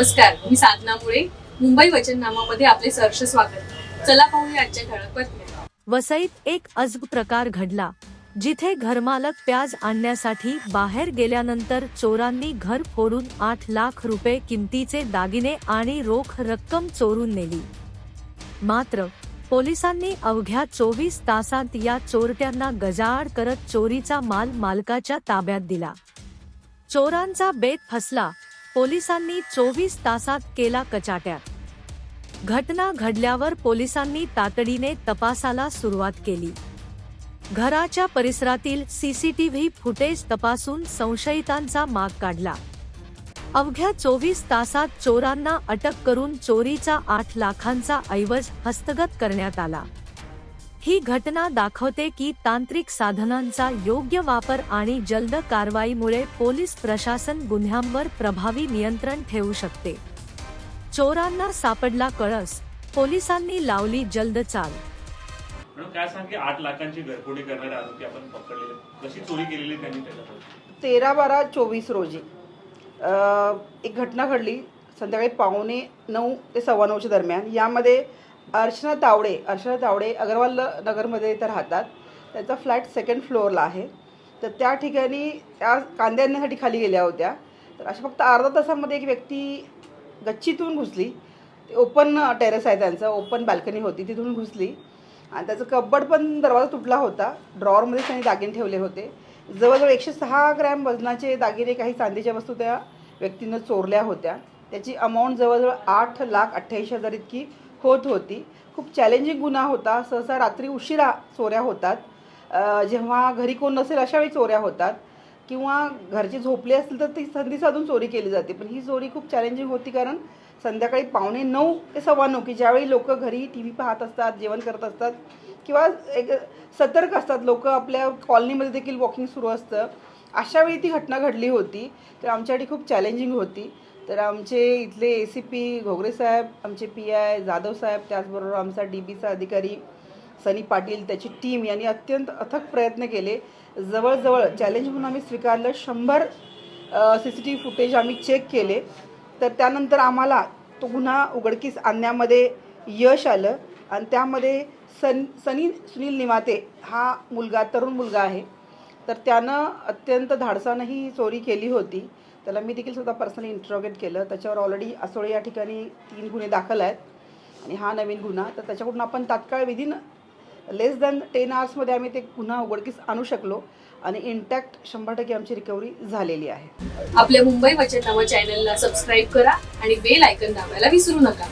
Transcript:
नमस्कार मी साधना मुळे. मुंबई वचननामामध्ये आपले सहर्ष स्वागत. चला पाहूया आजच्या ठळक बातम्या. वसईत एक अजब प्रकार घडला जिथे घरमालक प्याज आणण्यासाठी बाहेर गेल्यानंतर चोरांनी घर फोडून आठ लाख रुपये किमतीचे दागिने आणि रोख रक्कम चोरून नेली. मात्र पोलिसांनी अवघ्या चोवीस तासांत या चोरट्यांना गजाआड करत चोरीचा माल मालकाच्या ताब्यात दिला. चोरांचा बेत फसला पोलिसांनी चोवीस तासात केला कचाट्यात घटना घडल्यावर पोलिसांनी तातडीने तपासाला सुरुवात केली. घराच्या परिसरातील सीसीटीव्ही फुटेज तपासून संशयितांचा माग काढला. अवघ्या चोवीस तासात चोरांना अटक करून चोरीचा आठ लाखांचा ऐवज हस्तगत करण्यात आला. ही घटना दाखवते की तांत्रिक साधनांचा योग्य वापर आणि जलद कारवाईमुळे पोलीस प्रशासन गुन्ह्यांवर प्रभावी नियंत्रण ठेवू शकते. चोरांना सापडला कळस पोलिसांनी लावली जलद चाल. म्हणून काय सांग आठ लाखांची घरफोडी करणारे आरोपी आपण पकडलेले कशी चोरी केलेली त्यांनी तेरा बारा चोवीस रोजी अ, एक घटना घडली. संध्याकाळी पावणे नऊ ते सव्वा नऊच्या दरम्यान. यामध्ये अर्चना तावडे अर्चना तावडे अगरवाल नगरमध्ये इथं राहतात. त्यांचा फ्लॅट सेकंड फ्लोअरला आहे. तर त्या ठिकाणी त्या कांदे आणण्यासाठी खाली गेल्या होत्या. तर अशा फक्त अर्धा तासामध्ये एक व्यक्ती गच्चीतून घुसली. ते ओपन टेरेस आहे त्यांचं ओपन बाल्कनी होती तिथून घुसली. आणि त्याचं कब्बड पण दरवाजा तुटला होता. ड्रॉवरमध्ये त्यांनी दागिने ठेवले होते. जवळजवळ एकशे सहा ग्रॅम वजनाचे दागिने काही चांदीच्या वस्तू त्या व्यक्तीनं चोरल्या होत्या. त्याची अमाऊंट जवळजवळ आठ लाख अठ्ठ्याऐंशी हजार इतकी होत होती. खूप चॅलेंजिंग गुन्हा होता. सहसा रात्री उशिरा चोऱ्या होतात. जेव्हा घरी कोण नसेल अशा वेळी चोऱ्या होतात. किंवा घरचे झोपले असतील तर ती संधी साधून चोरी केली जाते. पण ही चोरी खूप चॅलेंजिंग होती कारण संध्याकाळी पावणे नऊ ते सव्वा नऊ की ज्यावेळी लोक घरी टी व्ही पाहत असतात जेवण करत असतात किंवा एक सतर्क असतात लोक आपल्या कॉलनीमध्ये देखील वॉकिंग सुरू असतं. अशावेळी ती घटना घडली होती. तर आमच्यासाठी खूप चॅलेंजिंग होती. तर आमचे इथले ए सी पी घोगरे साहेब आमचे पी आय जाधव साहेब त्याचबरोबर आमचा डी बीचा अधिकारी सनी पाटील त्याची टीम यांनी अत्यंत अथक प्रयत्न केले. जवळजवळ चॅलेंज म्हणून आम्ही स्वीकारलं. शंभर C C T V footage आम्ही चेक केले. तर त्यानंतर आम्हाला तो गुन्हा उघडकीस आणण्यामध्ये यश आलं. आणि त्यामध्ये सन सनी सुनील निमाते हा मुलगा तरुण मुलगा आहे. तर त्यानं अत्यंत धाडसानं ही चोरी केली होती. त्याला मी देखील सुद्धा पर्सनली इंट्रोगेट केलं. त्याच्यावर ऑलरेडी असोळे या ठिकाणी तीन गुन्हे दाखल आहेत. आणि हा नवीन गुन्हा. तर त्याच्याकडून आपण तात्काळ विदिन लेस दॅन टेन आवर्समध्ये आम्ही ते गुन्हा उघडकीस आणू शकलो. आणि इंटॅक्ट शंभर टक्के आमची रिकव्हरी झालेली आहे. आपल्या मुंबई वचननामा चॅनलला सबस्क्राईब करा आणि बेल आयकन दाबायला विसरू नका.